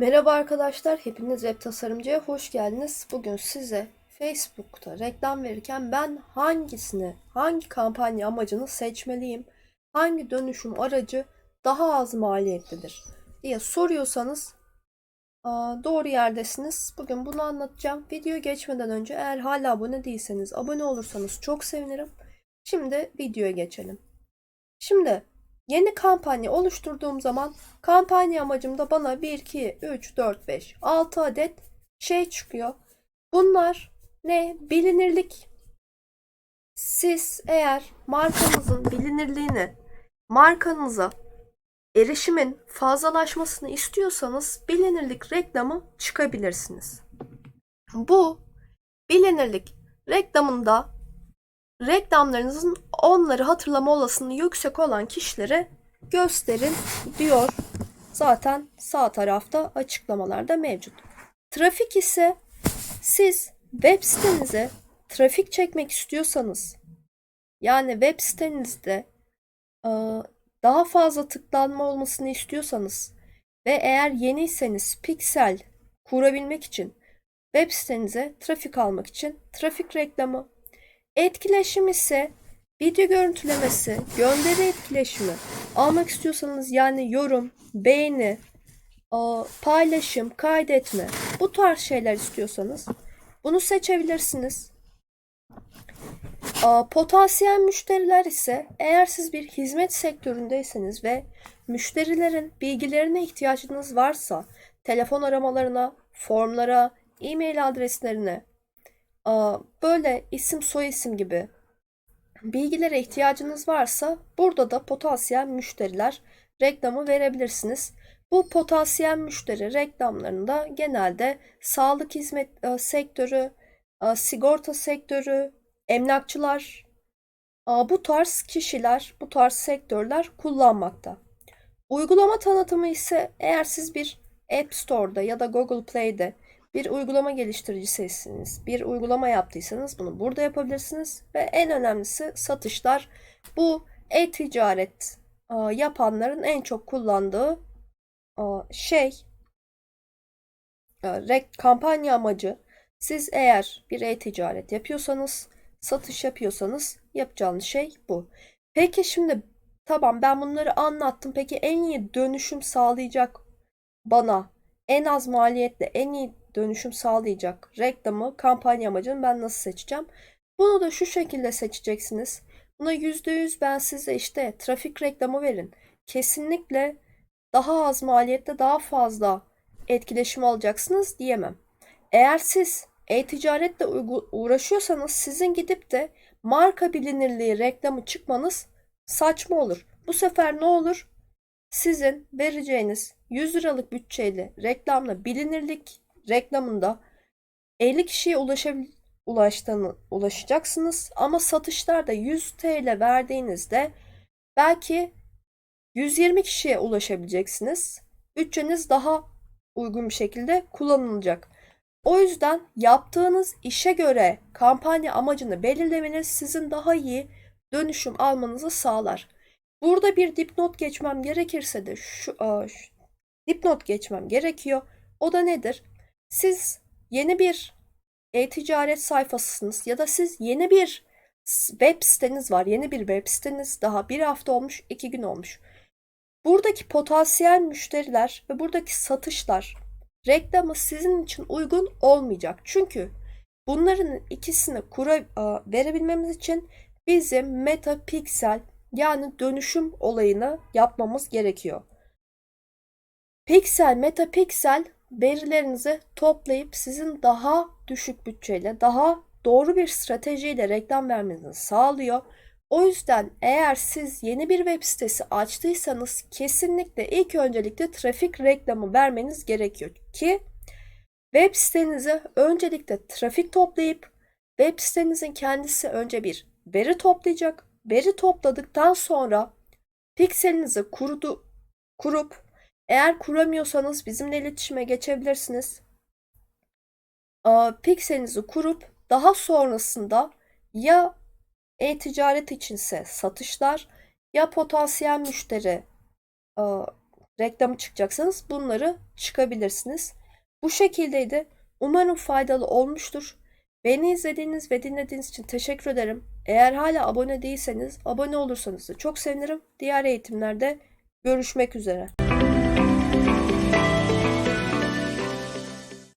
Merhaba arkadaşlar, hepiniz web tasarımcıya hoş geldiniz. Bugün size Facebook'ta reklam verirken ben hangisini, hangi kampanya amacını seçmeliyim, hangi dönüşüm aracı daha az maliyetlidir diye soruyorsanız doğru yerdesiniz. Bugün bunu anlatacağım. Videoya geçmeden önce eğer hala abone değilseniz abone olursanız çok sevinirim. Şimdi videoya geçelim. Şimdi Yeni kampanya oluşturduğum zaman kampanya amacımda bana 1, 2, 3, 4, 5, 6 adet şey çıkıyor. Bunlar ne? Bilinirlik. Siz eğer markanızın bilinirliğini, markanıza erişimin fazlalaşmasını istiyorsanız bilinirlik reklamı çıkabilirsiniz. Bu bilinirlik reklamında reklamlarınızın onları hatırlama olasılığı yüksek olan kişilere gösterin diyor. Zaten sağ tarafta açıklamalarda mevcut. Trafik ise siz web sitenize trafik çekmek istiyorsanız yani web sitenizde e, daha fazla tıklanma olmasını istiyorsanız ve eğer yeniyseniz piksel kurabilmek için web sitenize trafik almak için trafik reklamı Etkileşim ise video görüntülemesi, gönderi etkileşimi almak istiyorsanız yani yorum, beğeni, paylaşım, kaydetme bu tarz şeyler istiyorsanız bunu seçebilirsiniz. Potansiyel müşteriler ise eğer siz bir hizmet sektöründeyseniz ve müşterilerin bilgilerine ihtiyacınız varsa telefon aramalarına, formlara, e-mail adreslerine böyle isim soyisim gibi bilgilere ihtiyacınız varsa burada da potansiyel müşteriler reklamı verebilirsiniz. Bu potansiyel müşteri reklamlarında genelde sağlık hizmet e, sektörü, e, sigorta sektörü, emlakçılar, e, bu tarz kişiler, bu tarz sektörler kullanmakta. Uygulama tanıtımı ise eğer siz bir App Store'da ya da Google Play'de bir uygulama geliştiricisiniz, bir uygulama yaptıysanız bunu burada yapabilirsiniz ve en önemlisi satışlar. Bu e-ticaret yapanların en çok kullandığı şey kampanya amacı. Siz eğer bir e-ticaret yapıyorsanız, satış yapıyorsanız yapacağınız şey bu. Peki şimdi tamam ben bunları anlattım. Peki en iyi dönüşüm sağlayacak bana en az maliyetle en iyi dönüşüm sağlayacak reklamı, kampanya amacını ben nasıl seçeceğim? Bunu da şu şekilde seçeceksiniz. Buna %100 ben size işte trafik reklamı verin. Kesinlikle daha az maliyette daha fazla etkileşim alacaksınız diyemem. Eğer siz e-ticaretle uğraşıyorsanız sizin gidip de marka bilinirliği reklamı çıkmanız saçma olur. Bu sefer ne olur? Sizin vereceğiniz 100 liralık bütçeyle reklamla bilinirlik reklamında 50 kişiye ulaşabil ulaştığını ulaşacaksınız ama satışlarda 100 TL verdiğinizde belki 120 kişiye ulaşabileceksiniz. Bütçeniz daha uygun bir şekilde kullanılacak. O yüzden yaptığınız işe göre kampanya amacını belirlemeniz sizin daha iyi dönüşüm almanızı sağlar. Burada bir dipnot geçmem gerekirse de şu, şu dipnot geçmem gerekiyor. O da nedir? Siz yeni bir e-ticaret sayfasısınız ya da siz yeni bir web siteniz var. Yeni bir web siteniz daha bir hafta olmuş, iki gün olmuş. Buradaki potansiyel müşteriler ve buradaki satışlar reklamı sizin için uygun olmayacak. Çünkü bunların ikisini kura, verebilmemiz için bizim meta piksel yani dönüşüm olayını yapmamız gerekiyor. Piksel verilerinizi toplayıp sizin daha düşük bütçeyle, daha doğru bir stratejiyle reklam vermenizi sağlıyor. O yüzden eğer siz yeni bir web sitesi açtıysanız kesinlikle ilk öncelikle trafik reklamı vermeniz gerekiyor ki web sitenize öncelikle trafik toplayıp web sitenizin kendisi önce bir veri toplayacak. Veri topladıktan sonra pikselinizi kurudu, kurup eğer kuramıyorsanız bizimle iletişime geçebilirsiniz. Pikselinizi kurup daha sonrasında ya e-ticaret içinse satışlar ya potansiyel müşteri reklamı çıkacaksanız bunları çıkabilirsiniz. Bu şekildeydi. Umarım faydalı olmuştur. Beni izlediğiniz ve dinlediğiniz için teşekkür ederim. Eğer hala abone değilseniz abone olursanız da çok sevinirim. Diğer eğitimlerde görüşmek üzere.